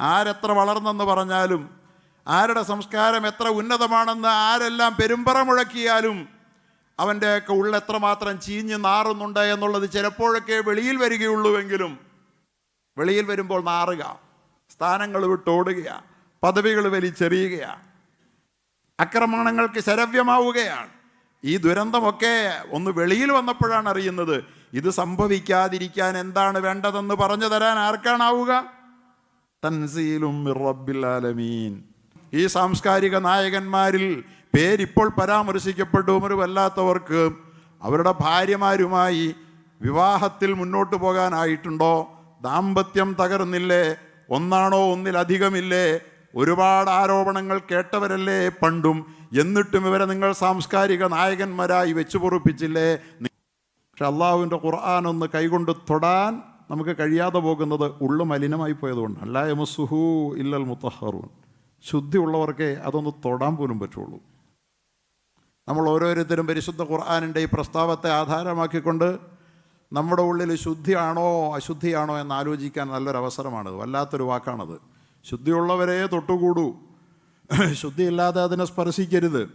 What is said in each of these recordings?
ആരെത്ര വളർന്നെന്ന് പറഞ്ഞാലും ആരുടെ സംസ്കാരം എത്ര ഉന്നതമാണെന്ന് ആരെല്ലാം പെരുമ്പറ മുഴക്കിയാലും അവന്റെയൊക്കെ ഉള്ളെത്രമാത്രം ചീഞ്ഞ് നാറുന്നുണ്ട് എന്നുള്ളത് ചിലപ്പോഴൊക്കെ വെളിയിൽ വരികയുള്ളൂവെങ്കിലും വെളിയിൽ വരുമ്പോൾ നാറുക സ്ഥാനങ്ങൾ വിട്ടോടുകയാണ് പദവികൾ വലിച്ചെറിയുകയാണ് ആക്രമണങ്ങൾക്ക് ശരവ്യമാവുകയാണ്. ഈ ദുരന്തമൊക്കെ ഒന്ന് വെളിയിൽ വന്നപ്പോഴാണ് അറിയുന്നത്. ഇത് സംഭവിക്കാതിരിക്കാൻ എന്താണ് വേണ്ടതെന്ന് പറഞ്ഞു തരാൻ ആർക്കാണാവുക? തൻസീലും ആലമീൻ. ഈ സാംസ്കാരിക നായകന്മാരിൽ പേരിപ്പോൾ പരാമർശിക്കപ്പെട്ടവരുമല്ലാത്തവർക്ക് അവരുടെ ഭാര്യമാരുമായി വിവാഹത്തിൽ മുന്നോട്ട് പോകാനായിട്ടുണ്ടോ? ദാമ്പത്യം തകർന്നില്ലേ? ഒന്നാണോ ഒന്നിലധികമില്ലേ ഒരുപാട് ആരോപണങ്ങൾ കേട്ടവരല്ലേ പണ്ടും? എന്നിട്ടും ഇവരെ നിങ്ങൾ സാംസ്കാരിക നായകന്മാരായി വെച്ചു പൊറുപ്പിച്ചില്ലേ പക്ഷെ അള്ളാഹുവിന്റെ ഖുർആാനൊന്ന് കൈകൊണ്ട് തൊടാൻ നമുക്ക് കഴിയാതെ പോകുന്നത് ഉള്ളു മലിനമായി പോയതുകൊണ്ട്. അല്ലാ യമസുഹു ഇല്ലൽ മുത്തഹറൂൻ. ശുദ്ധിയുള്ളവർക്കേ അതൊന്ന് തൊടാൻ പോലും പറ്റുള്ളൂ. നമ്മൾ ഓരോരുത്തരും പരിശുദ്ധ ഖുർആാനിന്റെ ഈ പ്രസ്താവത്തെ ആധാരമാക്കിക്കൊണ്ട് നമ്മുടെ ഉള്ളിൽ ശുദ്ധിയാണോ അശുദ്ധിയാണോ എന്ന് ആലോചിക്കാൻ നല്ലൊരു അവസരമാണത് വല്ലാത്തൊരു വാക്കാണത്. ശുദ്ധിയുള്ളവരെ തൊട്ടുകൂടൂ. ശുദ്ധിയില്ലാതെ അതിനെ സ്പർശിക്കരുത്.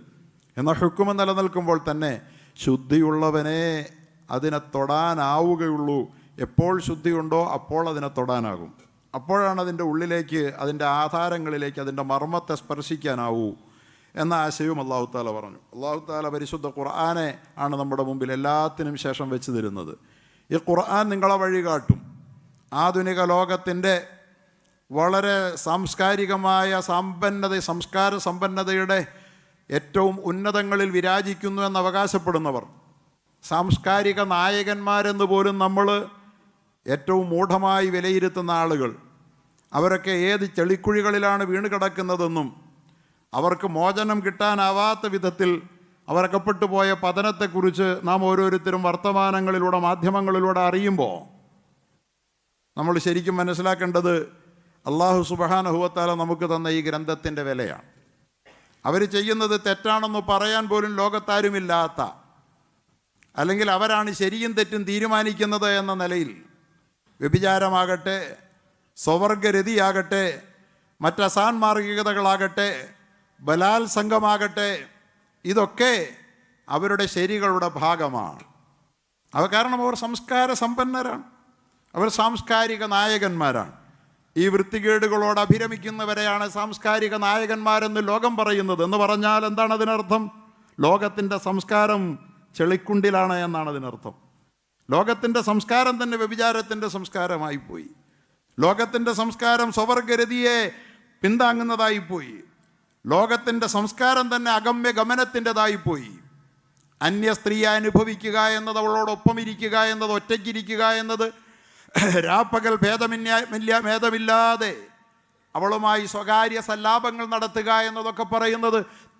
എന്ന ഹുക്കുമ നിലനിൽക്കുമ്പോൾ തന്നെ ശുദ്ധിയുള്ളവനെ അതിനെ തൊടാനാവുകയുള്ളൂ. എപ്പോൾ ശുദ്ധിയുണ്ടോ അപ്പോൾ അതിനെ തൊടാനാകും. അപ്പോഴാണ് അതിന്റെ ഉള്ളിലേക്ക് അതിന്റെ ആധാരങ്ങളിലേക്ക് അതിന്റെ മർമ്മത്തെ സ്പർശിക്കാനാവൂ എന്ന ആശയവും അള്ളാഹു താല പറഞ്ഞു. അള്ളാഹു താല പരിശുദ്ധ ഖുർആനെ ആണ് നമ്മുടെ മുമ്പിൽ എല്ലാത്തിനും ശേഷം വെച്ച് തരുന്നത്. ഈ ഖുർആൻ നിങ്ങളെ വഴി കാട്ടും. ആധുനിക ലോകത്തിന്റെ വളരെ സാംസ്കാരികമായ സമ്പന്നത സംസ്കാര സമ്പന്നതയുടെ ഏറ്റവും ഉന്നതങ്ങളിൽ വിരാജിക്കുന്നു എന്ന് അവകാശപ്പെടുന്നവർ സാംസ്കാരിക നായകന്മാരെന്ന് പോലും നമ്മൾ ഏറ്റവും മൂഢമായി വിലയിരുത്തുന്ന ആളുകൾ. അവരൊക്കെ ഏത് ചെളിക്കുഴികളിലാണ് വീണ് കിടക്കുന്നതെന്നും അവർക്ക് മോചനം കിട്ടാനാവാത്ത വിധത്തിൽ അവരകപ്പെട്ടു പോയ പതനത്തെക്കുറിച്ച് നാം ഓരോരുത്തരും വർത്തമാനങ്ങളിലൂടെ മാധ്യമങ്ങളിലൂടെ അറിയുമ്പോൾ നമ്മൾ ശരിക്കും മനസ്സിലാക്കേണ്ടത് അള്ളാഹു സുബഹാനഹുവത്താല നമുക്ക് തന്ന ഈ ഗ്രന്ഥത്തിന്റെ വിലയാണ്. അവർ ചെയ്യുന്നത് തെറ്റാണെന്ന് പറയാൻ പോലും ലോകത്താരുമില്ലാത്ത അല്ലെങ്കിൽ അവരാണ് ശരിയും തെറ്റും തീരുമാനിക്കുന്നത് എന്ന നിലയിൽ വ്യഭിചാരമാകട്ടെ സ്വവർഗരതിയാകട്ടെ മറ്റസാൻമാർഗികതകളാകട്ടെ ബലാത്സംഗമാകട്ടെ ഇതൊക്കെ അവരുടെ ശരികളുടെ ഭാഗമാണ്. അവ കാരണം അവർ സംസ്കാര സമ്പന്നരാണ്. അവർ സാംസ്കാരിക നായകന്മാരാണ്. ഈ വൃത്തികേടുകളോട് അഭിരമിക്കുന്നവരെയാണ് സാംസ്കാരിക നായകന്മാരെന്ന് ലോകം പറയുന്നത്. എന്ന് പറഞ്ഞാൽ എന്താണ് അതിനർത്ഥം? ലോകത്തിന്റെ സംസ്കാരം ചെളിക്കുണ്ടിലാണ് എന്നാണ് അതിനർത്ഥം. ലോകത്തിന്റെ സംസ്കാരം തന്നെ വ്യഭിചാരത്തിന്റെ സംസ്കാരമായി പോയി. ലോകത്തിന്റെ സംസ്കാരം സ്വവർഗരതിയെ പിന്താങ്ങുന്നതായിപ്പോയി ലോകത്തിന്റെ സംസ്കാരം തന്നെ അഗമ്യ ഗമനത്തിന്റെതായിപ്പോയി അന്യ സ്ത്രീയെ അനുഭവിക്കുക എന്നത് അവളോടൊപ്പം ഇരിക്കുക എന്നത് ഒറ്റയ്ക്കിരിക്കുക എന്നത് രാപ്പകൽ ഭേദമില്ല ഭേദമില്ലാതെ അവളുമായി സ്വകാര്യ സല്ലാപങ്ങൾ നടത്തുക എന്നതൊക്കെ പറയുന്നത്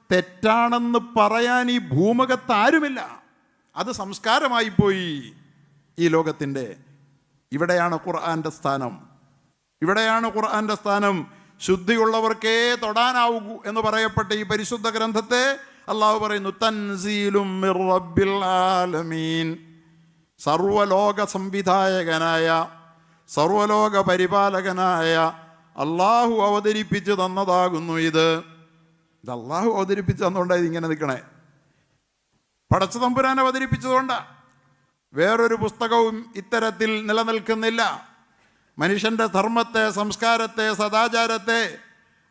തെറ്റാണെന്ന് പറയാൻ ഈ ഭൂമുഖത്ത് ആരുമില്ല അത് സംസ്കാരമായി പോയി. ഈ ലോകത്തിന്റെ ഇവിടെയാണ് ഖുർആന്റെ സ്ഥാനം. ഇവിടെയാണ് ഖുർആന്റെ സ്ഥാനം. ശുദ്ധിയുള്ളവർക്കേ തൊടാനാവൂ എന്ന് പറയപ്പെട്ട ഈ പരിശുദ്ധ ഗ്രന്ഥത്തെ അള്ളാഹു പറയുന്നു തൻസീലും സർവലോക സംവിധായകനായ സർവലോക പരിപാലകനായ അള്ളാഹു അവതരിപ്പിച്ചു തന്നതാകുന്നു ഇത്. ഇത് അള്ളാഹു അവതരിപ്പിച്ചു തന്നുകൊണ്ടാണ് ഇതിങ്ങനെ നിൽക്കണേ. പടച്ചു തമ്പുരാൻ അവതരിപ്പിച്ചതുകൊണ്ടാ. വേറൊരു പുസ്തകവും ഇത്തരത്തിൽ നിലനിൽക്കുന്നില്ല. മനുഷ്യന്റെ ധർമ്മത്തെ സംസ്കാരത്തെ സദാചാരത്തെ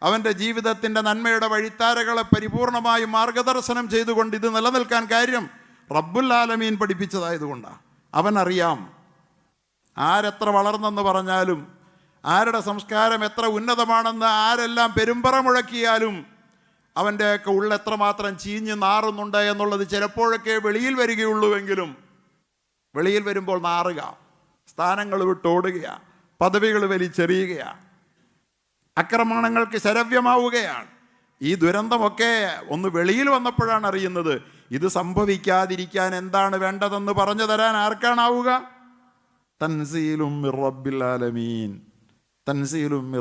അവന്റെ ജീവിതത്തിന്റെ നന്മയുടെ വഴിത്താരകളെ പരിപൂർണമായി മാർഗദർശനം ചെയ്തുകൊണ്ട് ഇത് നിലനിൽക്കാൻ കാര്യം റബ്ബുൽ ആലമീൻ പഠിപ്പിച്ചതായതുകൊണ്ടാണ് അവനറിയാം ആരെത്ര വളർന്നെന്ന് പറഞ്ഞാലും ആരുടെ സംസ്കാരം എത്ര ഉന്നതമാണെന്ന് ആരെല്ലാം പെരുമ്പറ മുഴക്കിയാലും അവന്റെയൊക്കെ ഉള്ളെത്രമാത്രം ചീഞ്ഞ് നാറുന്നുണ്ട് എന്നുള്ളത് ചിലപ്പോഴൊക്കെ വെളിയിൽ വരികയുള്ളൂവെങ്കിലും വെളിയിൽ വരുമ്പോൾ മാറുക. സ്ഥാനങ്ങൾ വിട്ടോടുകയാണ് പദവികൾ വലിച്ചെറിയുകയാണ് ആക്രമണങ്ങൾക്ക് ശരവ്യമാവുകയാണ്. ഈ ദുരന്തമൊക്കെ ഒന്ന് വെളിയിൽ വന്നപ്പോഴാണ് അറിയുന്നത്. ഇത് സംഭവിക്കാതിരിക്കാൻ എന്താണ് വേണ്ടതെന്ന് പറഞ്ഞു തരാൻ ആർക്കാണാവുക? തൻസീലും ആലമീൻ. തൻസീലും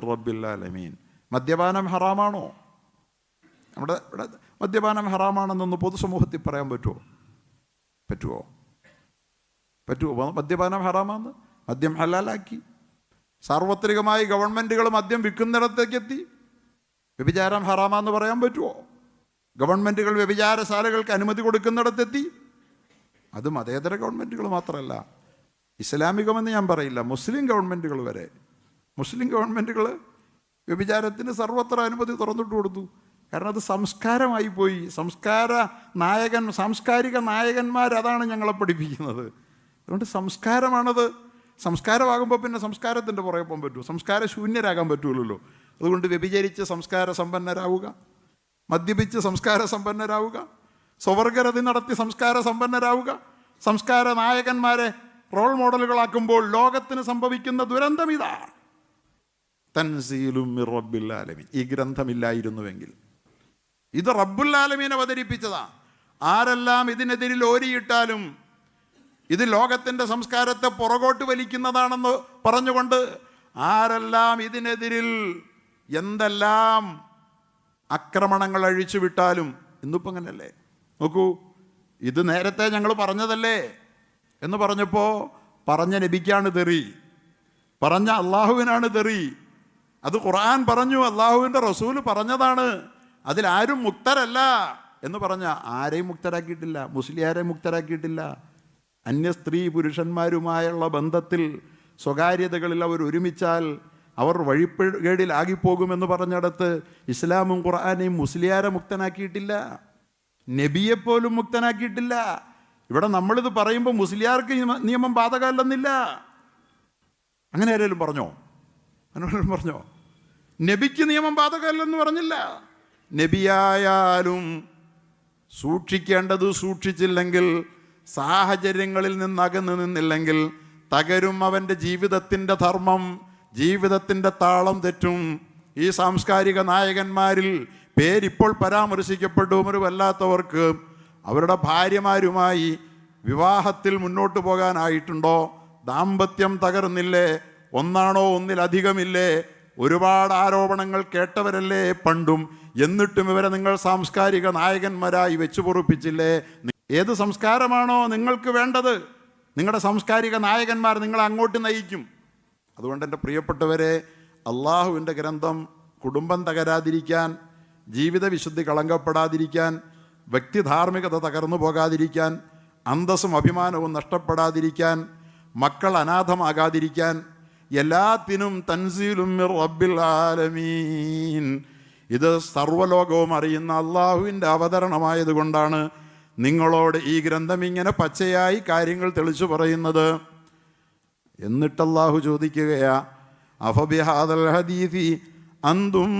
ആലമീൻ. മദ്യപാനം ഹറാമാണോ? നമ്മുടെ ഇവിടെ മദ്യപാനം ഹറാമാണെന്നൊന്ന് പൊതുസമൂഹത്തിൽ പറയാൻ പറ്റുമോ? പറ്റുമോ? പറ്റുമോ മദ്യപാനം ഹറാമാന്ന് മദ്യം ഹലാലാക്കി. സാർവത്രികമായി ഗവൺമെന്റുകൾ മദ്യം വിൽക്കുന്നിടത്തേക്ക് എത്തി. വ്യഭിചാരം ഹറാമാന്ന് പറയാൻ പറ്റുമോ? ഗവൺമെന്റുകൾ വ്യഭിചാരശാലകൾക്ക് അനുമതി കൊടുക്കുന്നിടത്തെത്തി. അത് മതേതര ഗവൺമെന്റുകൾ മാത്രമല്ല. ഇസ്ലാമികമെന്ന് ഞാൻ പറയില്ല. മുസ്ലിം ഗവൺമെന്റുകൾ വരെ. മുസ്ലിം ഗവൺമെന്റുകൾ വ്യഭിചാരത്തിന് സർവത്ര അനുമതി തുറന്നിട്ട് കൊടുത്തു. കാരണം അത് സംസ്കാരമായി പോയി. സംസ്കാര നായകൻ സാംസ്കാരിക നായകന്മാരതാണ് ഞങ്ങളെ പഠിപ്പിക്കുന്നത്. അതുകൊണ്ട് സംസ്കാരമാണത്. സംസ്കാരമാകുമ്പോൾ പിന്നെ സംസ്കാരത്തിന്റെ പുറകെ പോകാൻ പറ്റുമോ? സംസ്കാര ശൂന്യരാകാൻ പറ്റുമല്ലോ അതുകൊണ്ട് വ്യഭിചരിച്ച് സംസ്കാര സമ്പന്നരാവുക. മദ്യപിച്ച് സംസ്കാര സമ്പന്നരാവുക. സ്വവർഗരതി നടത്തി സംസ്കാര സമ്പന്നരാവുക. സംസ്കാര നായകന്മാരെ റോൾ മോഡലുകളാക്കുമ്പോൾ ലോകത്തിന് സംഭവിക്കുന്ന ദുരന്തം ഇതാണ് തൻസീലും ആലമീൻ. ഈ ഗ്രന്ഥമില്ലായിരുന്നുവെങ്കിൽ. ഇത് റബ്ബുൽ ആലമീൻ അവതരിപ്പിച്ചതാ. ആരെല്ലാം ഇതിനെതിരിൽ ഓരിയിട്ടാലും ഇത് ലോകത്തിന്റെ സംസ്കാരത്തെ പുറകോട്ട് വലിക്കുന്നതാണെന്ന് പറഞ്ഞുകൊണ്ട് ആരെല്ലാം ഇതിനെതിരിൽ എന്തെല്ലാം ആക്രമണങ്ങൾ അഴിച്ചു വിട്ടാലും ഇന്നിപ്പോൾ അങ്ങനല്ലേ? നോക്കൂ ഇത് നേരത്തെ ഞങ്ങൾ പറഞ്ഞതല്ലേ? എന്ന് പറഞ്ഞപ്പോൾ പറഞ്ഞ നബിക്കാണ് തെറി പറഞ്ഞ അള്ളാഹുവിനാണ് തെറി. അത് ഖുർആൻ പറഞ്ഞു അള്ളാഹുവിന്റെ റസൂൽ പറഞ്ഞതാണ്. അതിലാരും മുക്തരല്ല എന്ന് പറഞ്ഞ ആരെയും മുക്തരാക്കിയിട്ടില്ല മുസ്ലിയാരെ മുക്തരാക്കിയിട്ടില്ല. അന്യ സ്ത്രീ പുരുഷന്മാരുമായുള്ള ബന്ധത്തിൽ സ്വകാര്യതകളിൽ അവർ ഒരുമിച്ചാൽ അവർ വഴിപ്പേടിലാകിപ്പോകുമെന്ന് പറഞ്ഞിടത്ത് ഇസ്ലാമും ഖുർആാനെയും മുസ്ലിയാരെ മുക്തനാക്കിയിട്ടില്ല. നബിയെപ്പോലും മുക്തനാക്കിയിട്ടില്ല. ഇവിടെ നമ്മളിത് പറയുമ്പോൾ മുസ്ലിയാർക്ക് നിയമം ബാധകമല്ലെന്നില്ല. അങ്ങനെ ആരെങ്കിലും പറഞ്ഞോ? അങ്ങനെ പറഞ്ഞോ? നബിക്ക് നിയമം ബാധകമല്ലെന്ന് പറഞ്ഞില്ല. നബിയായാലും സൂക്ഷിക്കേണ്ടത് സൂക്ഷിച്ചില്ലെങ്കിൽ സാഹചര്യങ്ങളിൽ നിന്ന് അകന്നു നിന്നില്ലെങ്കിൽ തകരും അവന്റെ ജീവിതത്തിന്റെ ധർമ്മം ജീവിതത്തിന്റെ താളം തെറ്റും. ഈ സാംസ്കാരിക നായകന്മാരിൽ പേരിപ്പോൾ പരാമർശിക്കപ്പെടും ഒരു വല്ലാത്തവർക്ക് അവരുടെ ഭാര്യമാരുമായി വിവാഹത്തിൽ മുന്നോട്ട് പോകാനായിട്ടുണ്ടോ? ദാമ്പത്യം തകർന്നില്ലേ? ഒന്നാണോ ഒന്നിലധികമില്ലേ ഒരുപാട് ആരോപണങ്ങൾ കേട്ടവരല്ലേ പണ്ടും? എന്നിട്ടും ഇവരെ നിങ്ങൾ സാംസ്കാരിക നായകന്മാരായി വെച്ചു പൊറുപ്പിച്ചില്ലേ ഏത് സംസ്കാരമാണോ നിങ്ങൾക്ക് വേണ്ടത് നിങ്ങളുടെ സാംസ്കാരിക നായകന്മാർ നിങ്ങളെ അങ്ങോട്ട് നയിക്കും. അതുകൊണ്ട് എന്റെ പ്രിയപ്പെട്ടവരെ അള്ളാഹുവിന്റെ ഗ്രന്ഥം കുടുംബം തകരാതിരിക്കാൻ ജീവിത വിശുദ്ധി കളങ്കപ്പെടാതിരിക്കാൻ വ്യക്തി ധാർമ്മികത തകർന്നു പോകാതിരിക്കാൻ അന്തസ്സും അഭിമാനവും നഷ്ടപ്പെടാതിരിക്കാൻ മക്കൾ അനാഥമാകാതിരിക്കാൻ എല്ലാത്തിനും തൻസീലും റബ്ബിൽ ആലമീൻ. ഇത് സർവലോകവും അറിയുന്ന അള്ളാഹുവിന്റെ അവതരണമായതുകൊണ്ടാണ് നിങ്ങളോട് ഈ ഗ്രന്ഥം ഇങ്ങനെ പച്ചയായി കാര്യങ്ങൾ തെളിച്ചു പറയുന്നത്. എന്നിട്ടല്ലാഹു ചോദിക്കുകയാ അഫബിഹാദൽ ഹദീഫി അന്തും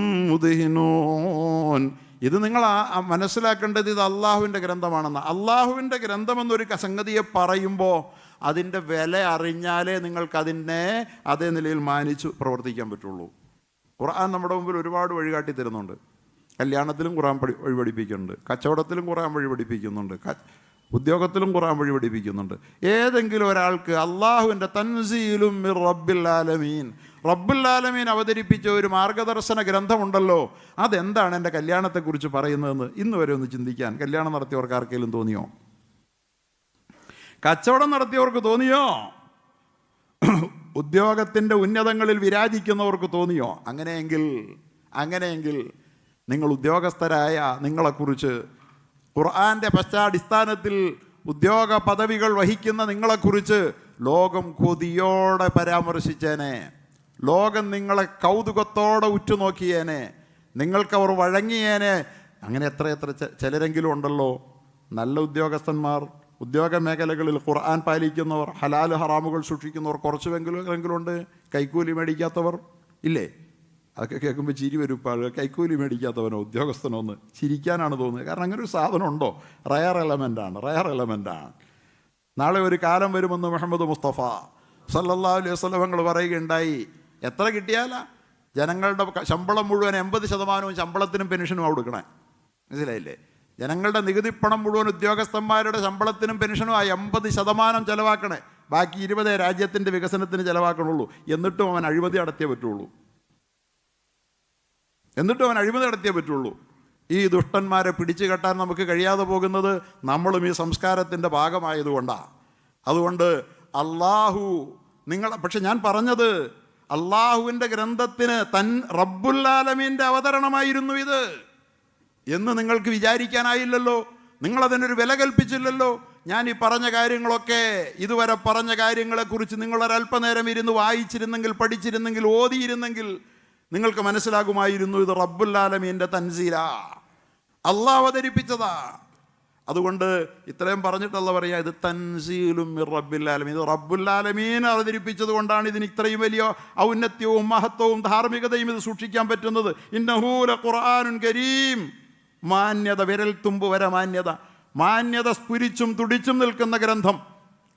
ഇത് നിങ്ങൾ മനസ്സിലാക്കേണ്ടത് ഇത് അള്ളാഹുവിന്റെ ഗ്രന്ഥമാണെന്ന്. അള്ളാഹുവിന്റെ ഗ്രന്ഥമെന്നൊരു സംഗതിയെ പറയുമ്പോൾ അതിന്റെ വില അറിഞ്ഞാലേ നിങ്ങൾക്ക് അതിനെ അതേ നിലയിൽ മാനിച്ച് പ്രവർത്തിക്കാൻ പറ്റുള്ളൂ. ഖുർആൻ നമ്മുടെ മുമ്പിൽ ഒരുപാട് വഴികാട്ടി തരുന്നുണ്ട്. കല്യാണത്തിലും ഖുർആൻ പഠി വഴി പഠിപ്പിക്കുന്നുണ്ട് കച്ചവടത്തിലും ഖുർആൻ വഴി പഠിപ്പിക്കുന്നുണ്ട് ഉദ്യോഗത്തിലും ഖുർആൻ വഴി പഠിപ്പിക്കുന്നുണ്ട് ഏതെങ്കിലും ഒരാൾക്ക് അള്ളാഹുവിന്റെ തൻസീലും റബ്ബിൽ ആലമീൻ അവതരിപ്പിച്ച ഒരു മാർഗദർശന ഗ്രന്ഥമുണ്ടല്ലോ. അതെന്താണ് എന്റെ കല്യാണത്തെക്കുറിച്ച് പറയുന്നതെന്ന് ഇന്ന് വരെ ഒന്ന് ചിന്തിക്കാൻ. കല്യാണം നടത്തിയവർക്ക് ആർക്കെങ്കിലും തോന്നിയോ? കച്ചവടം നടത്തിയവർക്ക് തോന്നിയോ? ഉദ്യോഗത്തിന്റെ ഉന്നതങ്ങളിൽ വിരാജിക്കുന്നവർക്ക് തോന്നിയോ? അങ്ങനെയെങ്കിൽ അങ്ങനെയെങ്കിൽ നിങ്ങൾ ഉദ്യോഗസ്ഥരായ നിങ്ങളെക്കുറിച്ച് ഖുർആാന്റെ പശ്ചാടിസ്ഥാനത്തിൽ ഉദ്യോഗ പദവികൾ വഹിക്കുന്ന നിങ്ങളെക്കുറിച്ച് ലോകം കൊതിയോടെ പരാമർശിച്ചേനെ. ലോകം നിങ്ങളെ കൗതുകത്തോടെ ഉറ്റുനോക്കിയേനെ. നിങ്ങൾക്കവർ വഴങ്ങിയേനെ. അങ്ങനെ എത്ര എത്ര ചിലരെങ്കിലും ഉണ്ടല്ലോ. നല്ല ഉദ്യോഗസ്ഥന്മാർ ഉദ്യോഗ മേഖലകളിൽ ഖുർആൻ പാലിക്കുന്നവർ ഹലാൽ ഹറാമുകൾ സൂക്ഷിക്കുന്നവർ കുറച്ചുവെങ്കിലും ഉണ്ട്. കൈക്കൂലി മേടിക്കാത്തവർ ഇല്ലേ? അതൊക്കെ കേൾക്കുമ്പോൾ ചിരി വരും. ഇപ്പോൾ കൈക്കൂലി മേടിക്കാത്തവനോ ഉദ്യോഗസ്ഥനോ എന്ന് ചിരിക്കാനാണ് തോന്നുന്നത്. കാരണം അങ്ങനെ ഒരു സാധനം ഉണ്ടോ റയർ എലമെന്റാണ് റയർ എലമെന്റാണ് നാളെ ഒരു കാലം വരുമെന്ന് മുഹമ്മദ് മുസ്തഫ സല്ലല്ലാഹു അലൈഹി വസ്ലമങ്ങൾ പറയുകയുണ്ടായി. എത്ര കിട്ടിയാലാ? ജനങ്ങളുടെ ശമ്പളം മുഴുവൻ എൺപത് ശതമാനവും ശമ്പളത്തിനും പെൻഷനും കൊടുക്കണേ. മനസ്സിലായില്ലേ? ജനങ്ങളുടെ നികുതിപ്പണം മുഴുവൻ ഉദ്യോഗസ്ഥന്മാരുടെ ശമ്പളത്തിനും പെൻഷനും ആ എൺപത് ശതമാനം ചെലവാക്കണേ. ബാക്കി ഇരുപതേ രാജ്യത്തിന്റെ വികസനത്തിന് ചിലവാക്കണുള്ളൂ. എന്നിട്ടും അവൻ അഴിമതി നടത്തിയേ പറ്റുള്ളൂ. എന്നിട്ടും അവൻ അഴിമതി നടത്തിയേ പറ്റുള്ളൂ. ഈ ദുഷ്ടന്മാരെ പിടിച്ചു കെട്ടാൻ നമുക്ക് കഴിയാതെ പോകുന്നത് നമ്മളും ഈ സംസ്കാരത്തിന്റെ ഭാഗമായതുകൊണ്ടാണ് അതുകൊണ്ട് അള്ളാഹു നിങ്ങൾ പക്ഷെ ഞാൻ പറഞ്ഞത് അള്ളാഹുവിന്റെ ഗ്രന്ഥത്തിന് തൻ റബ്ബുല്ലാലമീന്റെ അവതരണമായിരുന്നു ഇത്. എന്ന് നിങ്ങൾക്ക് വിചാരിക്കാനായില്ലല്ലോ. നിങ്ങളതിനൊരു വില കൽപ്പിച്ചില്ലല്ലോ. ഞാൻ ഈ പറഞ്ഞ കാര്യങ്ങളൊക്കെ ഇതുവരെ പറഞ്ഞ കാര്യങ്ങളെക്കുറിച്ച് നിങ്ങളൊരല്പനേരം ഇരുന്ന് വായിച്ചിരുന്നെങ്കിൽ പഠിച്ചിരുന്നെങ്കിൽ ഓതിയിരുന്നെങ്കിൽ നിങ്ങൾക്ക് മനസ്സിലാകുമായിരുന്നു ഇത് റബ്ബുല്ലാലമീന്റെ തൻസീല. അള്ളാഹ് അവതരിപ്പിച്ചതാ. അതുകൊണ്ട് ഇത്രയും പറഞ്ഞിട്ടല്ല പറയാ ഇത് തൻസീലും റബ്ബുല്ലാലമീൻ. ഇത് റബ്ബുല്ലാലമീൻ അവതരിപ്പിച്ചത് കൊണ്ടാണ് ഇതിന് ഇത്രയും വലിയ ഔന്നത്യവും മഹത്വവും ധാർമ്മികതയും ഇത് സൂക്ഷിക്കാൻ പറ്റുന്നത്. ഇന്നഹൂല ഖുർആാനുൻ കരീം. മാന്യത വിരൽ തുമ്പ് വരെ മാന്യത. മാന്യത സ്ഫുരിച്ചും തുടിച്ചും നിൽക്കുന്ന ഗ്രന്ഥം.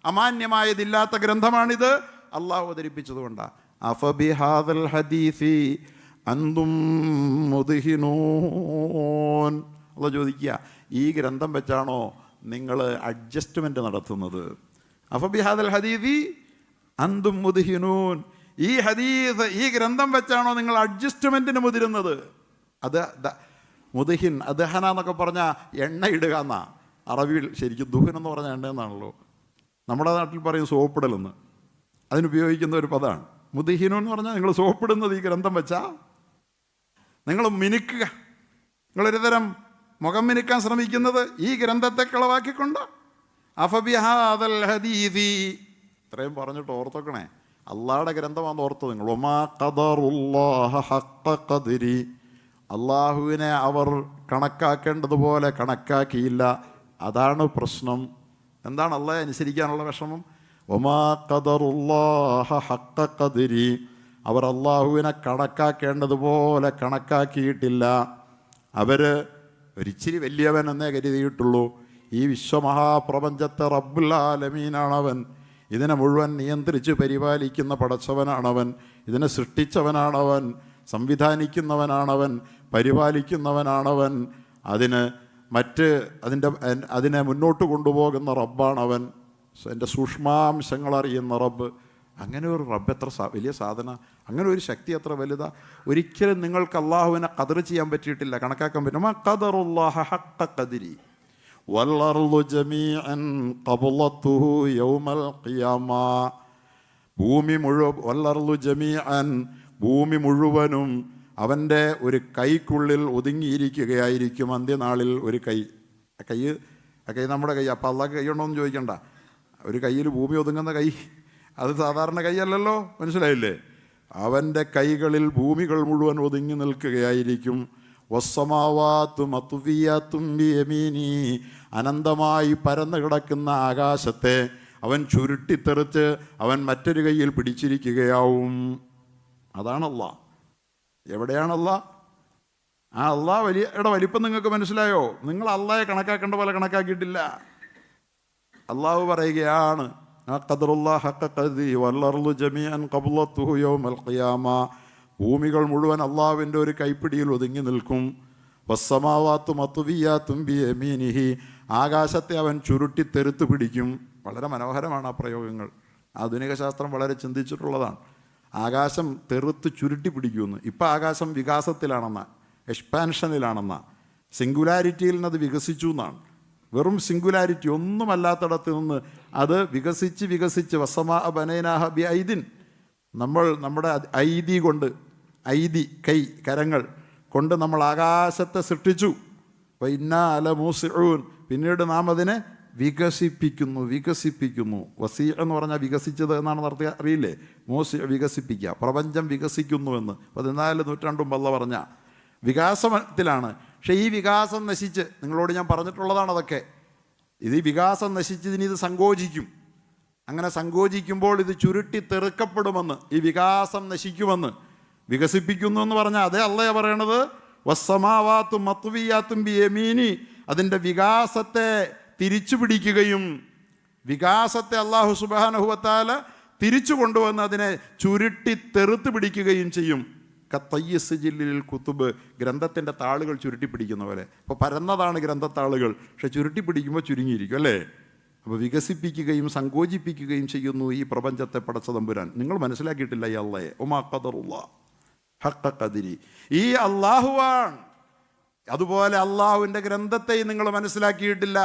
അമാന്യമായതില്ലാത്ത ഗ്രന്ഥമാണിത്. അള്ളാഹു അവതരിപ്പിച്ചത് കൊണ്ടാണ് അഫബിഹാദൽ ഹദീസി അന്തും മുതിഹിനൂൻ അല്ല ചോദിക്കുക ഈ ഗ്രന്ഥം വെച്ചാണോ നിങ്ങൾ അഡ്ജസ്റ്റ്മെന്റ് നടത്തുന്നത്? അഫബിഹാദൽ ഹദീസി അന്തും മുദിഹിനൂൻ. ഈ ഹദീസ് ഈ ഗ്രന്ഥം വെച്ചാണോ നിങ്ങൾ അഡ്ജസ്റ്റ്മെന്റിന് മുതിരുന്നത്? അത് മുദഹിൻ അദഹന എന്നൊക്കെ പറഞ്ഞാൽ എണ്ണ ഇടുക എന്നാ. അറബിയിൽ ശരിക്കും ദുഹൻ എന്ന് പറഞ്ഞാൽ എണ്ണ എന്നാണല്ലോ. നമ്മുടെ നാട്ടിൽ പറയും സോപ്പിടലെന്ന്. അതിനുപയോഗിക്കുന്ന ഒരു പദമാണ്. മുദ്ഹിനു എന്ന് പറഞ്ഞാൽ നിങ്ങൾ സോപ്പിടുന്നത് ഈ ഗ്രന്ഥം വെച്ചാൽ നിങ്ങൾ മിനുക്കുക. നിങ്ങളൊരുതരം മുഖം മിനുക്കാൻ ശ്രമിക്കുന്നത് ഈ ഗ്രന്ഥത്തെ കളവാക്കിക്കൊണ്ട്? അഫബിഹാദൽ ഹദീദി ഇത്രയും പറഞ്ഞിട്ട് ഓർത്തോക്കണേ. അള്ളാഹയുടെ ഗ്രന്ഥമാണെന്ന് ഓർത്തു നിങ്ങൾ. അള്ളാഹുവിനെ അവർ കണക്കാക്കേണ്ടതുപോലെ കണക്കാക്കിയില്ല. അതാണ് പ്രശ്നം. എന്താണ് അള്ളാഹെ അനുസരിക്കാനുള്ള വിഷമം? ഒമാ കദറുല്ലാഹ ഹക്ക കതിരി അവർ അള്ളാഹുവിനെ കണക്കാക്കേണ്ടതുപോലെ കണക്കാക്കിയിട്ടില്ല. അവർ ഒരിച്ചിരി വലിയവൻ എന്നേ കരുതിയിട്ടുള്ളൂ. ഈ വിശ്വമഹാപ്രപഞ്ചത്തെ റബ്ബുല്ലാലമീനാണവൻ ഇതിനെ മുഴുവൻ നിയന്ത്രിച്ച് പരിപാലിക്കുന്ന പടച്ചവനാണവൻ. ഇതിനെ സൃഷ്ടിച്ചവനാണവൻ. സംവിധാനിക്കുന്നവനാണവൻ. പരിപാലിക്കുന്നവനാണവൻ. അതിന് മറ്റ് അതിന്റെ അതിനെ മുന്നോട്ട് കൊണ്ടുപോകുന്ന റബ്ബാണവൻ. എന്റെ സൂക്ഷ്മാംശങ്ങൾ അറിയുന്ന റബ്ബ്. അങ്ങനെ ഒരു റബ്ബ് എത്ര വലിയ സാധന. അങ്ങനെ ഒരു ശക്തി എത്ര വലുതാ. ഒരിക്കലും നിങ്ങൾക്ക് അള്ളാഹുവിനെ കതർ ചെയ്യാൻ പറ്റിയിട്ടില്ല. കണക്കാക്കാൻ പറ്റും ഭൂമി മുഴുവൻ വല്ലർലു ജമീഅൻ ഭൂമി മുഴുവനും അവന്റെ ഒരു കൈക്കുള്ളിൽ ഒതുങ്ങിയിരിക്കുകയായിരിക്കും. അന്ത്യനാളിൽ ഒരു കൈ. കൈ കൈ നമ്മുടെ കൈ. അപ്പം അള്ളാഹ് കൈ ഉണ്ടോ എന്ന് ചോദിക്കണ്ട. ഒരു കയ്യിൽ ഭൂമി ഒതുങ്ങുന്ന കൈ അത് സാധാരണ കൈയല്ലല്ലോ? മനസ്സിലായില്ലേ? അവന്റെ കൈകളിൽ ഭൂമികൾ മുഴുവൻ ഒതുങ്ങി നിൽക്കുകയായിരിക്കും. വസ്സമാവാത്തും അത്തുവിയാത്തും ബിയമീനി. അനന്തമായി പരന്നു കിടക്കുന്ന ആകാശത്തെ അവൻ ചുരുട്ടിത്തെറിച്ച് അവൻ മറ്റൊരു കയ്യിൽ പിടിച്ചിരിക്കുകയാവും. അതാണല്ല. എവിടെയാണല്ല? ആ അള്ളാ വലിയ വലിപ്പം നിങ്ങൾക്ക് മനസ്സിലായോ? നിങ്ങൾ അള്ളായെ കണക്കാക്കേണ്ട പോലെ കണക്കാക്കിയിട്ടില്ല. അള്ളാഹു പറയുകയാണ് ഭൂമികൾ മുഴുവൻ അള്ളാഹുവിന്റെ ഒരു കൈപ്പിടിയിൽ ഒതുങ്ങി നിൽക്കും. വസ്സമാവാത്തും അത്തുവിയാത്തും ബി എമീനിഹി ആകാശത്തെ അവൻ ചുരുട്ടി തെരുത്ത് പിടിക്കും. വളരെ മനോഹരമാണ് ആ പ്രയോഗങ്ങൾ. ആധുനിക ശാസ്ത്രം വളരെ ചിന്തിച്ചിട്ടുള്ളതാണ്. ആകാശം തെറുത്ത് ചുരുട്ടി പിടിക്കുമെന്ന്. ഇപ്പം ആകാശം വികാസത്തിലാണെന്ന എക്സ്പാൻഷനിലാണെന്ന. സിംഗുലാരിറ്റിയിൽ നിന്ന് അത് വികസിച്ചു എന്നാണ്. വെറും സിംഗുലാരിറ്റി ഒന്നുമല്ലാത്തടത്ത് നിന്ന് അത് വികസിച്ച് വികസിച്ച് വസമാ ബനൈനാഹ ബി ഐദിൻ. നമ്മൾ നമ്മുടെ ഐതി കൊണ്ട് ഐതി കൈ കരങ്ങൾ കൊണ്ട് നമ്മൾ ആകാശത്തെ സൃഷ്ടിച്ചു. അപ്പോൾ ഇന്നാ അല മൂസിഊൻ. പിന്നീട് നാം അതിനെ വികസിപ്പിക്കുന്നു വികസിപ്പിക്കുന്നു. വസീ എന്ന് പറഞ്ഞാൽ വികസിച്ചത് എന്നാണ് നടത്തുക അറിയില്ലേ? മൂസി വികസിപ്പിക്കുക. പ്രപഞ്ചം വികസിക്കുന്നു എന്ന്. പതിനാല് നൂറ്റാണ്ടും വല്ല പറഞ്ഞ വികാസത്തിലാണ് പക്ഷേ ഈ വികാസം നശിച്ച് നിങ്ങളോട് ഞാൻ പറഞ്ഞിട്ടുള്ളതാണ് അതൊക്കെ. ഇത് ഈ വികാസം നശിച്ചതിന് ഇത് സങ്കോചിക്കും. അങ്ങനെ സങ്കോചിക്കുമ്പോൾ ഇത് ചുരുട്ടി തെറുക്കപ്പെടുമെന്ന് ഈ വികാസം നശിക്കുമെന്ന് വികസിപ്പിക്കുന്നു എന്ന് പറഞ്ഞാൽ അതേ അല്ലയാ പറയണത്? വസ്സമാവാത്തും മത്തുവിയാത്തും ബി എമീനി അതിന്റെ വികാസത്തെ തിരിച്ചു പിടിക്കുകയും വികാസത്തെ അള്ളാഹു സുബാനഹുവത്താല തിരിച്ചു കൊണ്ടുവന്ന് അതിനെ ചുരുട്ടി തെറുത്ത് പിടിക്കുകയും ചെയ്യും. കത്തയ്യസ് ജില്ലിൽ കുത്തുബ് ഗ്രന്ഥത്തിന്റെ താളുകൾ ചുരുട്ടിപ്പിടിക്കുന്ന പോലെ. അപ്പോൾ പരന്നതാണ് ഗ്രന്ഥത്താളുകൾ. പക്ഷെ ചുരുട്ടി പിടിക്കുമ്പോൾ ചുരുങ്ങിയിരിക്കും അല്ലേ? അപ്പോൾ വികസിപ്പിക്കുകയും സങ്കോചിപ്പിക്കുകയും ചെയ്യുന്നു ഈ പ്രപഞ്ചത്തെ പടച്ച തമ്പുരാൻ നിങ്ങൾ മനസ്സിലാക്കിയിട്ടില്ല ഈ അള്ളയെ? ഒമാ ഖദറുള്ള ഹക്ക കതിരി ഈ അള്ളാഹുവാണ്. അതുപോലെ അള്ളാഹുവിന്റെ ഗ്രന്ഥത്തെയും നിങ്ങൾ മനസ്സിലാക്കിയിട്ടില്ല.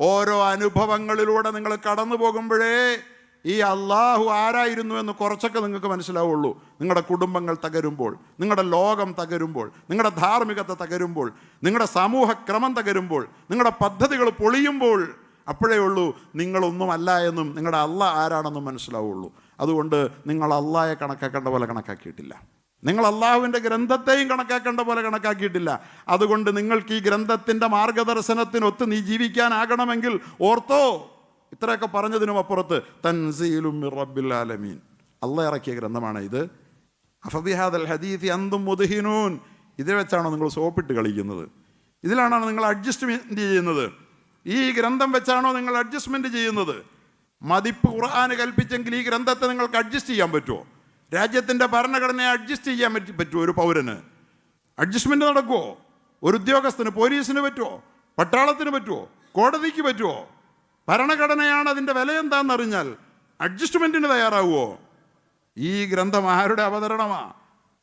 ഓരോ അനുഭവങ്ങളിലൂടെ നിങ്ങൾ കടന്നു പോകുമ്പോഴേ ഈ അള്ളാഹു ആരായിരുന്നു എന്ന് കുറച്ചൊക്കെ നിങ്ങൾക്ക് മനസ്സിലാവുള്ളൂ. നിങ്ങളുടെ കുടുംബങ്ങൾ തകരുമ്പോൾ നിങ്ങളുടെ ലോകം തകരുമ്പോൾ നിങ്ങളുടെ ധാർമ്മികത തകരുമ്പോൾ നിങ്ങളുടെ സമൂഹക്രമം തകരുമ്പോൾ നിങ്ങളുടെ പദ്ധതികൾ പൊളിയുമ്പോൾ അപ്പോഴേ ഉള്ളൂ നിങ്ങളൊന്നുമല്ല എന്നും നിങ്ങളുടെ അല്ല ആരാണെന്നും മനസ്സിലാവുള്ളൂ. അതുകൊണ്ട് നിങ്ങൾ അള്ളായെ കണക്കാക്കേണ്ട പോലെ കണക്കാക്കിയിട്ടില്ല. നിങ്ങൾ അള്ളാഹുവിന്റെ ഗ്രന്ഥത്തെയും കണക്കാക്കേണ്ട പോലെ കണക്കാക്കിയിട്ടില്ല. അതുകൊണ്ട് നിങ്ങൾക്ക് ഈ ഗ്രന്ഥത്തിന്റെ മാർഗദർശനത്തിനൊത്ത് നീ ജീവിക്കാനാകണമെങ്കിൽ ഓർത്തോ. ഇത്രയൊക്കെ പറഞ്ഞതിനും അപ്പുറത്ത് തൻസീലും റബ്ബിൽ ആലമീൻ. അള്ള ഇറക്കിയ ഗ്രന്ഥമാണ് ഇത്. അഫബിഹാദൽ ഹദീഫി അന്തും മുദഹിനൂൻ. ഇതിൽ വെച്ചാണോ നിങ്ങൾ സോപ്പിട്ട് കളിക്കുന്നത്. ഇതിലാണോ നിങ്ങൾ അഡ്ജസ്റ്റ്മെന്റ് ചെയ്യുന്നത്. ഈ ഗ്രന്ഥം വെച്ചാണോ നിങ്ങൾ അഡ്ജസ്റ്റ്മെന്റ് ചെയ്യുന്നത്? മതിപ്പ് ഖുർആാന് കൽപ്പിച്ചെങ്കിൽ ഈ ഗ്രന്ഥത്തെ നിങ്ങൾക്ക് അഡ്ജസ്റ്റ് ചെയ്യാൻ പറ്റുമോ? രാജ്യത്തിന്റെ ഭരണഘടനയെ അഡ്ജസ്റ്റ് ചെയ്യാൻ പറ്റി പറ്റുമോ ഒരു പൗരന്? അഡ്ജസ്റ്റ്മെന്റ് നടക്കുമോ ഒരു ഉദ്യോഗസ്ഥന് പോലീസിന് പറ്റുമോ പട്ടാളത്തിന് പറ്റുമോ കോടതിക്ക് പറ്റുമോ ഭരണഘടനയാണ് അതിന്റെ വില എന്താണെന്നറിഞ്ഞാൽ അഡ്ജസ്റ്റ്മെന്റിന് തയ്യാറാവുമോ ഈ ഗ്രന്ഥം ആരുടെ അവതരണമാ?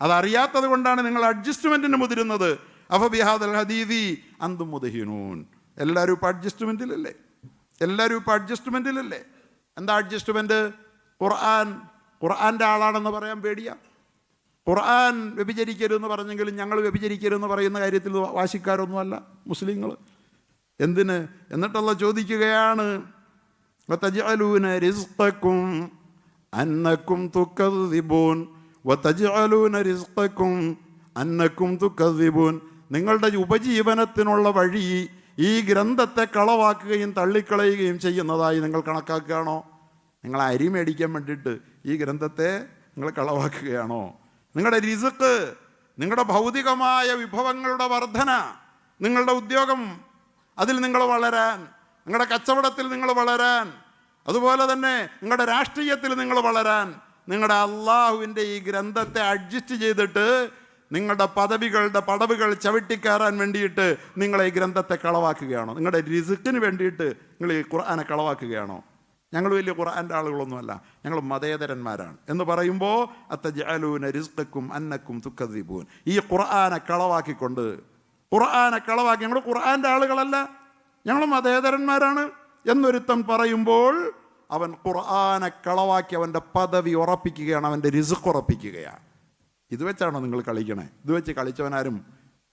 അതറിയാത്തത് കൊണ്ടാണ് നിങ്ങൾ അഡ്ജസ്റ്റ്മെന്റിന് മുതിരുന്നത്. അഫബിഹാദൽ ഹദീദി അന്തും മുദഹീനൂൻ. എല്ലാവരും ഇപ്പം അഡ്ജസ്റ്റ്മെന്റിലല്ലേ എല്ലാവരും ഇപ്പം അഡ്ജസ്റ്റ്മെന്റിലല്ലേ എന്താ അഡ്ജസ്റ്റ്മെന്റ് ഖുർആൻ. ഖുർആന്റെ ആളാണെന്ന് പറയാൻ പേടിയാ. ഖുർആൻ വ്യഭിചരിക്കരുതെന്ന് പറഞ്ഞെങ്കിലും ഞങ്ങൾ വ്യഭിചരിക്കരുതെന്ന് പറയുന്ന കാര്യത്തിൽ വാശിക്കാരൊന്നുമല്ല മുസ്ലിങ്ങൾ എന്തിന്? എന്നിട്ടല്ല ചോദിക്കുകയാണ്. വതജഅലൂന അന്നക്കും തുക്കദ്ദിബൂൻ. റിസ്ഖക്കും അന്നക്കും തുക്കദ്ദിബൂൻ. നിങ്ങളുടെ ഉപജീവനത്തിനുള്ള വഴി ഈ ഗ്രന്ഥത്തെ കളവാക്കുകയും തള്ളിക്കളയുകയും ചെയ്യുന്നതായി നിങ്ങൾ കണക്കാക്കുകയാണോ? നിങ്ങൾ അരി മേടിക്കാൻ വേണ്ടിയിട്ട് ഈ ഗ്രന്ഥത്തെ നിങ്ങൾ കളവാക്കുകയാണോ? നിങ്ങളുടെ റിസ്ക് നിങ്ങളുടെ ഭൗതികമായ വിഭവങ്ങളുടെ വർധന നിങ്ങളുടെ ഉദ്യോഗം അതിൽ നിങ്ങൾ വളരാൻ നിങ്ങളുടെ കച്ചവടത്തിൽ നിങ്ങൾ വളരാൻ അതുപോലെ തന്നെ നിങ്ങളുടെ രാഷ്ട്രീയത്തിൽ നിങ്ങൾ വളരാൻ നിങ്ങളുടെ അള്ളാഹുവിന്റെ ഈ ഗ്രന്ഥത്തെ അഡ്ജസ്റ്റ് ചെയ്തിട്ട് നിങ്ങളുടെ പദവികളുടെ പടവുകൾ ചവിട്ടിക്കയറാൻ വേണ്ടിയിട്ട് നിങ്ങൾ ഈ ഗ്രന്ഥത്തെ കളവാക്കുകയാണോ? നിങ്ങളുടെ റിസുക്കിന് വേണ്ടിയിട്ട് നിങ്ങൾ ഈ ഖുർആാനെ കളവാക്കുകയാണോ? ഞങ്ങൾ വലിയ ഖുർആന്റെ ആളുകളൊന്നുമല്ല ഞങ്ങൾ മതേതരന്മാരാണ്. എന്ന് പറയുമ്പോൾ അത്ത ജാലൂന റിസ്ക്കും അന്നക്കും തുക്കദീപൂൻ ഈ ഖുർആാനെ കളവാക്കിക്കൊണ്ട് ഖുർആനെ കളവാക്കി. ഞങ്ങൾ ഖുർആാന്റെ ആളുകളല്ല. ഞങ്ങൾ മതേതരന്മാരാണ്. എന്നൊരുത്തൻ പറയുമ്പോൾ അവൻ ഖുർആാനെ കളവാക്കി അവന്റെ പദവി ഉറപ്പിക്കുകയാണ് അവന്റെ റിസുക്ക് ഉറപ്പിക്കുകയാണ്. ഇത് വെച്ചാണോ നിങ്ങൾ കളിക്കണേ? ഇത് വെച്ച് കളിച്ചവനാരും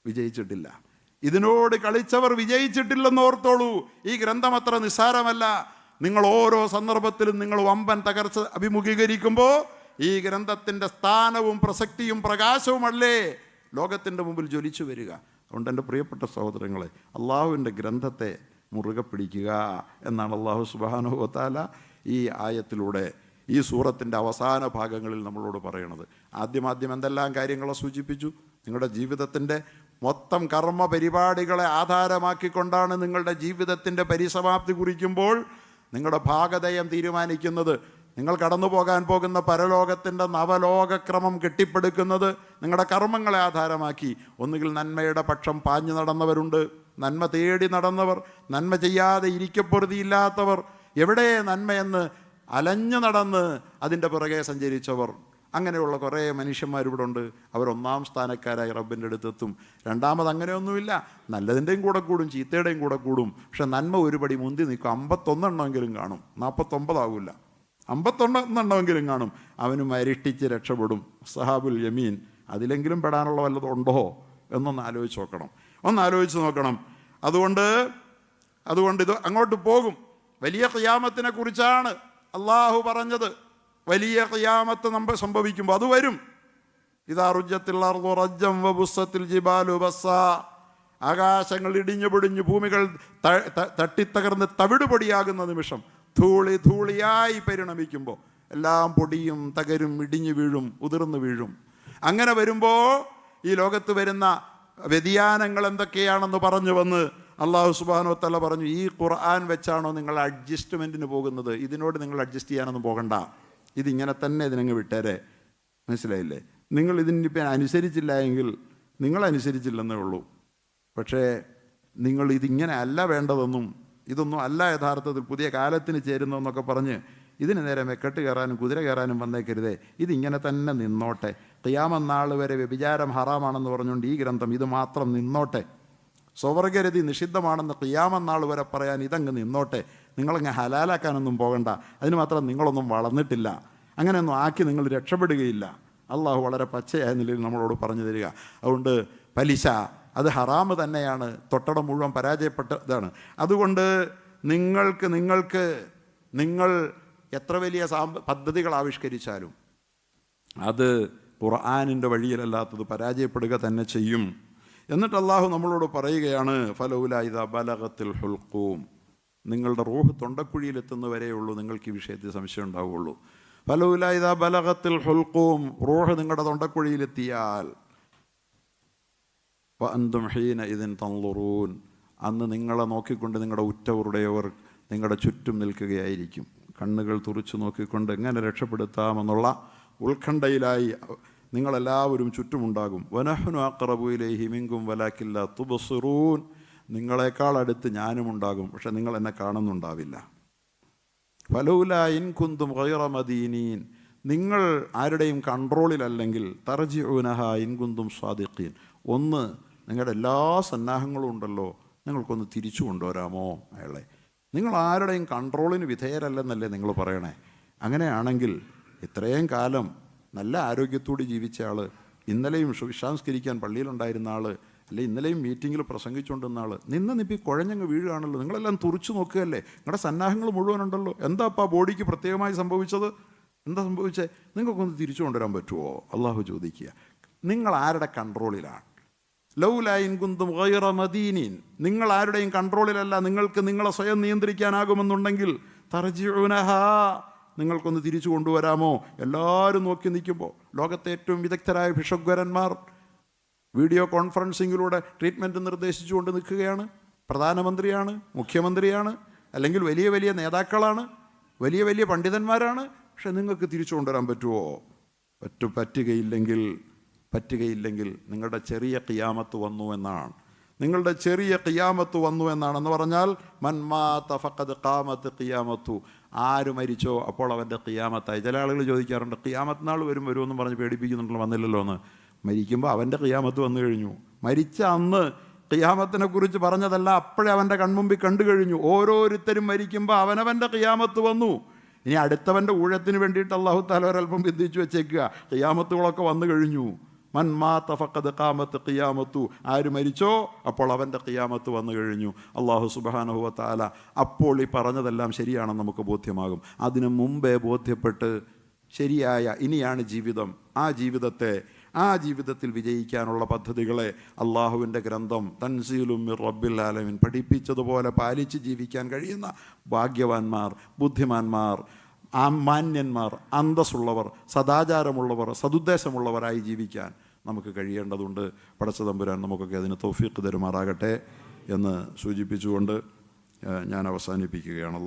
വിജയിച്ചിട്ടില്ല. ഇതിനോട് കളിച്ചവർ വിജയിച്ചിട്ടില്ലെന്ന് ഓർത്തോളൂ. ഈ ഗ്രന്ഥം അത്ര നിസ്സാരമല്ല നിങ്ങൾ ഓരോ സന്ദർഭത്തിലും നിങ്ങൾ വമ്പൻ തകർച്ച അഭിമുഖീകരിക്കുമ്പോൾ ഈ ഗ്രന്ഥത്തിന്റെ സ്ഥാനവും പ്രസക്തിയും പ്രകാശവുമല്ലേ? ലോകത്തിന്റെ മുമ്പിൽ ജ്വലിച്ചു വരിക. അതുകൊണ്ട് എന്റെ പ്രിയപ്പെട്ട സഹോദരങ്ങളെ അള്ളാഹുവിന്റെ ഗ്രന്ഥത്തെ മുറുകെ പിടിക്കുക എന്നാണ് അള്ളാഹു സുബാനുഭവത്താല ഈ ആയത്തിലൂടെ ഈ സൂറത്തിന്റെ അവസാന ഭാഗങ്ങളിൽ നമ്മളോട് പറയണത്. ആദ്യം ആദ്യം എന്തെല്ലാം കാര്യങ്ങളെ സൂചിപ്പിച്ചു? നിങ്ങളുടെ ജീവിതത്തിന്റെ മൊത്തം കർമ്മ പരിപാടികളെ ആധാരമാക്കിക്കൊണ്ടാണ് നിങ്ങളുടെ ജീവിതത്തിന്റെ പരിസമാപ്തി കുറിക്കുമ്പോൾ നിങ്ങളുടെ ഭാഗതയം തീരുമാനിക്കുന്നത്. നിങ്ങൾ കടന്നു പോകാൻ പോകുന്ന പരലോകത്തിന്റെ നവലോകക്രമം കെട്ടിപ്പടുക്കുന്നത് നിങ്ങളുടെ കർമ്മങ്ങളെ ആധാരമാക്കി. ഒന്നുകിൽ നന്മയുടെ പക്ഷം പാഞ്ഞു നടന്നവരുണ്ട്. നന്മ തേടി നടന്നവർ നന്മ ചെയ്യാതെ ഇരിക്കപ്പൊറുതിയില്ലാത്തവർ. എവിടെ നന്മയെന്ന് അലഞ്ഞു നടന്ന് അതിന്റെ പുറകെ സഞ്ചരിച്ചവർ. അങ്ങനെയുള്ള കുറേ മനുഷ്യന്മാരിവിടെ ഉണ്ട്. അവർ ഒന്നാം സ്ഥാനക്കാരായി റബ്ബിന്റെ അടുത്തെത്തും. രണ്ടാമത് അങ്ങനെയൊന്നുമില്ല. നല്ലതിന്റെയും കൂടെ കൂടും ചീത്തയുടെയും കൂടെ കൂടും. പക്ഷെ നന്മ ഒരുപടി മുന്തി നിൽക്കും. അമ്പത്തൊന്നെണ്ണമെങ്കിലും കാണും. നാൽപ്പത്തൊമ്പതാവില്ല. അമ്പത്തൊന്നെണ്ണമെങ്കിലും കാണും. അവന് മരിട്ടിച്ച് രക്ഷപ്പെടും. സഹാബുൽ യമീൻ അതിലെങ്കിലും പെടാനുള്ള വല്ലതും ഉണ്ടോ എന്നൊന്ന് ആലോചിച്ച് നോക്കണം. ഒന്ന് ആലോചിച്ച് നോക്കണം. അതുകൊണ്ട് അതുകൊണ്ട് ഇത് അങ്ങോട്ട് പോകും. വലിയ ഖിയാമത്തിനെ കുറിച്ചാണ് അള്ളാഹു പറഞ്ഞത്. വലിയ ഖിയാമത്ത് നമ്മൾ സംഭവിക്കുമ്പോൾ അത് വരും. ഇതാ റുജത്തിൽ റജ്ജം വബുസ്സത്തിൽ ജിബാലു ബസ്സ. ആകാശങ്ങൾ ഇടിഞ്ഞു പൊടിഞ്ഞു ഭൂമികൾ തട്ടിത്തകർന്ന് തവിടുപൊടിയാകുന്ന നിമിഷം ധൂളി ധൂളിയായി പരിണമിക്കുമ്പോൾ എല്ലാം പൊടിയും തകരും ഇടിഞ്ഞു വീഴും ഉതിർന്നു വീഴും. അങ്ങനെ വരുമ്പോൾ ഈ ലോകത്ത് വരുന്ന വ്യതിയാനങ്ങൾ എന്തൊക്കെയാണെന്ന് പറഞ്ഞു വന്ന് അള്ളാഹു സുബാനോ തല പറഞ്ഞു ഈ ഖുർആൻ വെച്ചാണോ നിങ്ങൾ അഡ്ജസ്റ്റ്മെന്റിന് പോകുന്നത്? ഇതിനോട് നിങ്ങൾ അഡ്ജസ്റ്റ് ചെയ്യാനൊന്നും പോകണ്ട. ഇതിങ്ങനെ തന്നെ ഇതിനങ്ങ് വിട്ടേരെ. മനസ്സിലായില്ലേ? നിങ്ങൾ ഇതിനിപ്പം അനുസരിച്ചില്ല എങ്കിൽ നിങ്ങൾ അനുസരിച്ചില്ലെന്നേ ഉള്ളൂ. പക്ഷേ നിങ്ങൾ ഇതിങ്ങനെ അല്ല വേണ്ടതെന്നും ഇതൊന്നും അല്ല യഥാർത്ഥത്തിൽ പുതിയ കാലത്തിന് ചേരുന്നതെന്നൊക്കെ പറഞ്ഞ് ഇതിന് നേരെ മെക്കെട്ട് കയറാനും കുതിര കയറാനും വന്നേക്കരുതേ. ഇതിങ്ങനെ തന്നെ നിന്നോട്ടെ. തിയാമന്നാൾ വരെ വ്യഭിചാരം ഹറാമാണെന്ന് പറഞ്ഞുകൊണ്ട് ഈ ഗ്രന്ഥം ഇത് മാത്രം നിന്നോട്ടെ. സ്വവർഗരതി നിഷിദ്ധമാണെന്ന് തിയാമന്നാൾ വരെ പറയാൻ ഇതങ്ങ് നിന്നോട്ടെ. നിങ്ങളങ്ങ് ഹലാലാക്കാനൊന്നും പോകണ്ട. അതിന് മാത്രം നിങ്ങളൊന്നും വളർന്നിട്ടില്ല. അങ്ങനെയൊന്നും ആക്കി നിങ്ങൾ രക്ഷപ്പെടുകയില്ല. അള്ളാഹു വളരെ പച്ചയായ നിലയിൽ നമ്മളോട് പറഞ്ഞു തരിക. അതുകൊണ്ട് പലിശ അത് ഹറാമ് തന്നെയാണ്. തൊട്ടടം മുഴുവൻ പരാജയപ്പെട്ടതാണ്. അതുകൊണ്ട് നിങ്ങൾക്ക് നിങ്ങൾക്ക് നിങ്ങൾ എത്ര വലിയ സാമ്പ പദ്ധതികൾ ആവിഷ്കരിച്ചാലും അത് ഖുർആാനിന്റെ വഴിയിലല്ലാത്തത് പരാജയപ്പെടുക തന്നെ ചെയ്യും. എന്നിട്ട് അള്ളാഹു നമ്മളോട് പറയുകയാണ് ഫലൗല ഇത ബലകത്തിൽ ഹുൽക്കൂം നിങ്ങളുടെ റൂഹ് തൊണ്ടക്കുഴിയിലെത്തുന്നവരെയുള്ളൂ നിങ്ങൾക്ക് ഈ വിഷയത്തിൽ സംശയം ഉണ്ടാവുകയുള്ളൂ. ഫലൗല ഇത ബലകത്തിൽ ഹുൽക്കൂം റൂഹ് നിങ്ങളുടെ തൊണ്ടക്കുഴിയിലെത്തിയാൽ അന്തും ഹീന ഇതിൻ തന്നുറൂൻ അന്ന് നിങ്ങളെ നോക്കിക്കൊണ്ട് നിങ്ങളുടെ ഉറ്റവരുടെയവർ നിങ്ങളുടെ ചുറ്റും നിൽക്കുകയായിരിക്കും. കണ്ണുകൾ തുറച്ചു നോക്കിക്കൊണ്ട് എങ്ങനെ രക്ഷപ്പെടുത്താമെന്നുള്ള ഉത്കണ്ഠയിലായി നിങ്ങളെല്ലാവരും ചുറ്റുമുണ്ടാകും. വനഹ്നു അക്രബുയിലെ ഹിമിങ്കും വലാക്കില്ല തുബസുറൂൻ. നിങ്ങളെക്കാൾ അടുത്ത് ഞാനും ഉണ്ടാകും. പക്ഷെ നിങ്ങൾ എന്നെ കാണുന്നുണ്ടാവില്ല. ഫലൂല ഇൻ കുന്തും മദീനീൻ. നിങ്ങൾ ആരുടെയും കൺട്രോളിലല്ലെങ്കിൽ തർജി ഊനഹ ഇൻകുന്തും സ്വാദിഖീൻ ഒന്ന് നിങ്ങളുടെ എല്ലാ സന്നാഹങ്ങളും ഉണ്ടല്ലോ നിങ്ങൾക്കൊന്ന് തിരിച്ചു കൊണ്ടുവരാമോ അയാളെ? നിങ്ങൾ ആരുടെയും കൺട്രോളിന് വിധേയരല്ലെന്നല്ലേ നിങ്ങൾ പറയണേ? അങ്ങനെയാണെങ്കിൽ ഇത്രയും കാലം നല്ല ആരോഗ്യത്തോടെ ജീവിച്ച ആൾ ഇന്നലെയും വിശ്വാംസ്കരിക്കാൻ പള്ളിയിലുണ്ടായിരുന്ന ആൾ അല്ലെ ഇന്നലെയും മീറ്റിങ്ങിൽ പ്രസംഗിച്ചുകൊണ്ടിരുന്ന ആൾ നിന്ന് നിപ്പി കുഴഞ്ഞങ്ങ് വീഴുകയാണല്ലോ. നിങ്ങളെല്ലാം തുറച്ചു നോക്കുകയല്ലേ? നിങ്ങളുടെ സന്നാഹങ്ങൾ മുഴുവനുണ്ടല്ലോ എന്താ അപ്പോൾ ബോഡിക്ക് പ്രത്യേകമായി സംഭവിച്ചത്? എന്താ സംഭവിച്ചേ? നിങ്ങൾക്കൊന്ന് തിരിച്ചു കൊണ്ടുവരാൻ പറ്റുമോ അള്ളാഹു ചോദിക്കുക. നിങ്ങൾ ആരുടെ കൺട്രോളിലാണ്? ലൗലൈൻ കുന്തും ഗൈറ മദീനീൻ. നിങ്ങൾ ആരുടെയും കൺട്രോളിലല്ല. നിങ്ങൾക്ക് നിങ്ങളെ സ്വയം നിയന്ത്രിക്കാനാകുമെന്നുണ്ടെങ്കിൽ തർജിഉനഹ. നിങ്ങൾക്കൊന്ന് തിരിച്ചു കൊണ്ടുവരാമോ? എല്ലാവരും നോക്കി നിൽക്കുമ്പോൾ. ലോകത്തെ ഏറ്റവും വിദഗ്ധരായ ഭിഷഗ്വരന്മാർ വീഡിയോ കോൺഫറൻസിങ്ങിലൂടെ ട്രീറ്റ്മെന്റ് നിർദ്ദേശിച്ചുകൊണ്ട് നിൽക്കുകയാണ്. പ്രധാനമന്ത്രിയാണ് മുഖ്യമന്ത്രിയാണ് അല്ലെങ്കിൽ വലിയ വലിയ നേതാക്കളാണ് വലിയ വലിയ പണ്ഡിതന്മാരാണ്. പക്ഷെ നിങ്ങൾക്ക് തിരിച്ചു കൊണ്ടുവരാൻ പറ്റുമോ? പറ്റു പറ്റുകയില്ലെങ്കിൽ പറ്റുകയില്ലെങ്കിൽ നിങ്ങളുടെ ചെറിയ കിയാമത്ത് വന്നു എന്നാണ്. നിങ്ങളുടെ ചെറിയ കിയാമത്ത് വന്നു എന്നാണെന്ന് പറഞ്ഞാൽ മന്മാത്ത ഫക്കത് കാമത്ത് കിയാമത്തു ആര് മരിച്ചോ അപ്പോൾ അവന്റെ കിയാമത്തായി ചില ആളുകൾ ചോദിക്കാറുണ്ട് കിയാമത്ത് നാൾ വരും വരുമെന്ന് പറഞ്ഞ് പേടിപ്പിക്കുന്നുണ്ടല്ലോ വന്നില്ലല്ലോ എന്ന്. മരിക്കുമ്പോൾ അവന്റെ കിയാമത്ത് വന്നു കഴിഞ്ഞു. മരിച്ച അന്ന് കിയാമത്തിനെ കുറിച്ച് പറഞ്ഞതല്ല അപ്പോഴേ അവന്റെ കൺമുമ്പിൽ കണ്ടു കഴിഞ്ഞു. ഓരോരുത്തരും മരിക്കുമ്പോൾ അവനവന്റെ കിയാമത്ത് വന്നു. ഇനി അടുത്തവന്റെ ഊഴത്തിന് വേണ്ടിയിട്ട് അള്ളാഹു താല ബന്ധിച്ചു വെച്ചേക്കുക. കിയാമത്തുകളൊക്കെ വന്നു കഴിഞ്ഞു. മൻമാ ഫക്കത് കാമത്ത് കിയാമത്തു ആര് മരിച്ചോ? അപ്പോൾ അവന്റെ കിയാമത്ത് വന്നു കഴിഞ്ഞു. അള്ളാഹു സുബാനുഹുവ താല അപ്പോൾ ഈ പറഞ്ഞതെല്ലാം ശരിയാണെന്ന് നമുക്ക് ബോധ്യമാകും. അതിനു മുമ്പേ ബോധ്യപ്പെട്ട് ശരിയായ ഇനിയാണ് ജീവിതം. ആ ജീവിതത്തെ ആ ജീവിതത്തിൽ വിജയിക്കാനുള്ള പദ്ധതികളെ അള്ളാഹുവിന്റെ ഗ്രന്ഥം തൻസീലും റബ്ബിൽ ആലമിൻ പഠിപ്പിച്ചതുപോലെ പാലിച്ച് ജീവിക്കാൻ കഴിയുന്ന ഭാഗ്യവാന്മാർ ബുദ്ധിമാന്മാർ മാന്യന്മാർ അന്തസ്സുള്ളവർ സദാചാരമുള്ളവർ സതുദ്ദേശമുള്ളവരായി ജീവിക്കാൻ. നമുക്ക് കഴിയേണ്ടതുണ്ട്. പടച്ചതമ്പുരാൻ നമുക്കൊക്കെ അതിന് തൗഫീഖ് തരുമാറാകട്ടെ എന്ന് സൂചിപ്പിച്ചുകൊണ്ട് ഞാൻ അവസാനിപ്പിക്കുകയാണ്.